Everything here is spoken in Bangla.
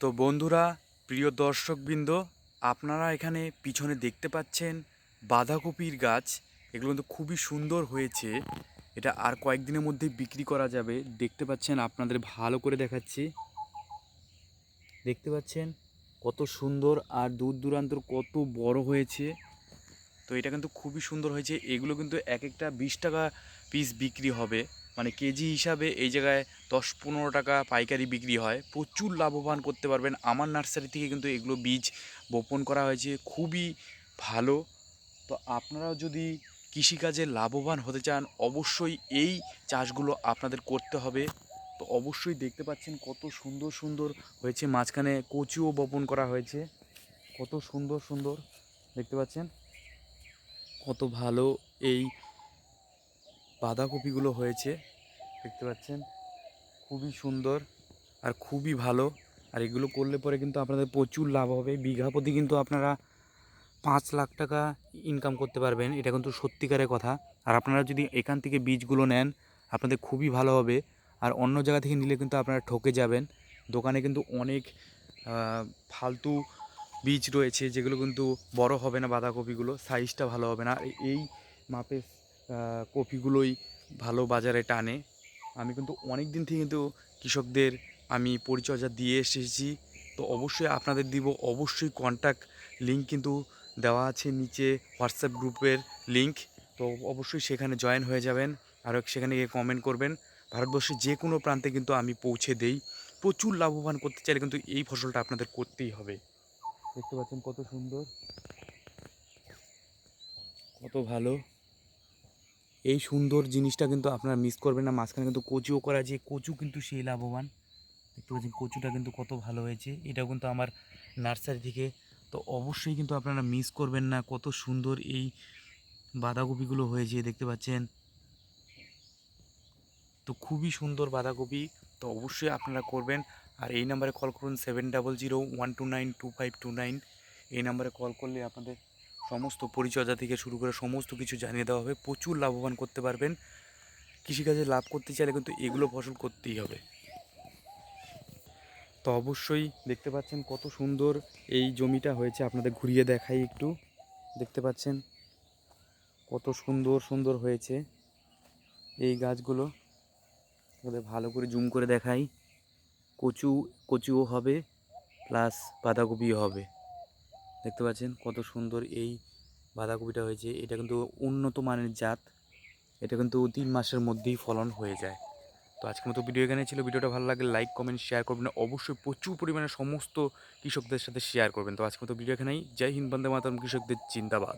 তো বন্ধুরা, প্রিয় দর্শকবৃন্দ, আপনারা এখানে পিছনে দেখতে পাচ্ছেন বাঁধাকপির গাছ। এগুলো কিন্তু খুবই সুন্দর হয়েছে। এটা আর কয়েকদিনের মধ্যে বিক্রি করা যাবে। দেখতে পাচ্ছেন, আপনাদের ভালো করে দেখাচ্ছি। দেখতে পাচ্ছেন, কত সুন্দর আর দূর দূরান্তর কত বড় হয়েছে। তো এটা কিন্তু খুবই সুন্দর হয়েছে। এগুলো কিন্তু এক একটা বিশ টাকা পিস বিক্রি হবে। মানে কেজি হিসাবে এই জায়গায় দশ পনেরো টাকা পাইকারি বিক্রি হয়। প্রচুর লাভবান করতে পারবেন। আমার নার্সারি থেকে কিন্তু এগুলো বীজ বপন করা হয়েছে। খুবই ভালো। তো আপনারাও যদি কৃষিকাজে লাভবান হতে চান, অবশ্যই এই চাষগুলো আপনাদের করতে হবে। তো অবশ্যই দেখতে পাচ্ছেন কত সুন্দর সুন্দর হয়েছে। মাঝখানে কচুও বপন করা হয়েছে। কত সুন্দর সুন্দর। দেখতে পাচ্ছেন? কত ভালো এই বাঁধাকপিগুলো হয়েছে। দেখতে পাচ্ছেন? খুবই সুন্দর আর খুবই ভালো। আর এগুলো করলে পরে কিন্তু আপনাদের প্রচুর লাভ হবে। বিঘা প্রতি কিন্তু আপনারা পাঁচ লাখ টাকা ইনকাম করতে পারবেন। এটা কিন্তু সত্যিকারের কথা। আর আপনারা যদি এখান থেকে বীজগুলো নেন, আপনাদের খুবই ভালো হবে। আর অন্য জায়গা থেকে নিলে কিন্তু আপনারা ঠকে যাবেন। দোকানে কিন্তু অনেক ফালতু বীজ রয়েছে, যেগুলো কিন্তু বড় হবে না বাঁধাকপিগুলো সাইজটা ভালো হবে না। এই মাপের কপিগুলোই ভালো বাজারে টানে। আমি কিন্তু অনেক দিন থেকে কিন্তু কৃষকদের আমি পরিচর্যা দিয়ে এসেছি। তো অবশ্যই আপনাদের দিব, অবশ্যই কন্ট্যাক্ট লিঙ্ক কিন্তু দেওয়া আছে নিচে হোয়াটসঅ্যাপ গ্রুপের লিঙ্ক তো অবশ্যই সেখানে জয়েন হয়ে যাবেন, আর সেখানে গিয়ে কমেন্ট করবেন। ভারতবর্ষের যে কোনো প্রান্তে কিন্তু আমি পৌঁছে দেই। প্রচুর লাভবান করতে চাইলে কিন্তু এই ফসলটা আপনাদের করতেই হবে। দেখতে পাচ্ছেন কত সুন্দর। কত ভালো। এই সুন্দর জিনিসটা কিন্তু আপনারা মিস করবেন না। মাঝখানে কিন্তু কচুও করা আছে। কচু কিন্তু সেই লাভবান। দেখতে পাচ্ছেন কচুটা কিন্তু কত ভালো হয়েছে। এটাও কিন্তু আমার নার্সারি থেকে। তো অবশ্যই কিন্তু আপনারা মিস করবেন না। কত সুন্দর এই বাঁধাকপিগুলো হয়েছে, দেখতে পাচ্ছেন। তো খুবই সুন্দর বাঁধাকপি। তো অবশ্যই আপনারা করবেন। আর এই নাম্বারে কল করুন seven double zero one two nine two five two nine এই নাম্বারে কল করলে আপনাদের সমস্ত পরিচর্যা থেকে শুরু করে সমস্ত কিছু জানিয়ে দেওয়া হবে। প্রচুর লাভবান করতে পারবেন। কৃষিকাজে লাভ করতে চাইলে কিন্তু এগুলো ফসল করতেই হবে। তো অবশ্যই দেখতে পাচ্ছেন কত সুন্দর এই জমিটা হয়েছে। আপনাদের ঘুরিয়ে দেখাই একটু। দেখতে পাচ্ছেন কত সুন্দর সুন্দর হয়েছে এই গাছগুলো। ওদের ভালো করে জুম করে দেখাই। কচু, কচুও হবে প্লাস বাঁধাকপিও হবে। দেখতে পাচ্ছেন কত সুন্দর এই বাঁধাকপিটা হয়েছে। এটা কিন্তু উন্নত মানের জাত। এটা কিন্তু তিন মাসের মধ্যেই ফলন হয়ে যায়। তো আজকের মতো ভিডিও এখানে ছিল। ভিডিওটা ভালো লাগলে লাইক কমেন্ট শেয়ার করবেন। অবশ্যই প্রচুর পরিমাণে সমস্ত কৃষকদের সাথে শেয়ার করবেন। তো আজকের মতো ভিডিও এখানেই। জয় হিন্দ, বন্দে মাতরম, কৃষকদের চিন্তাবাদ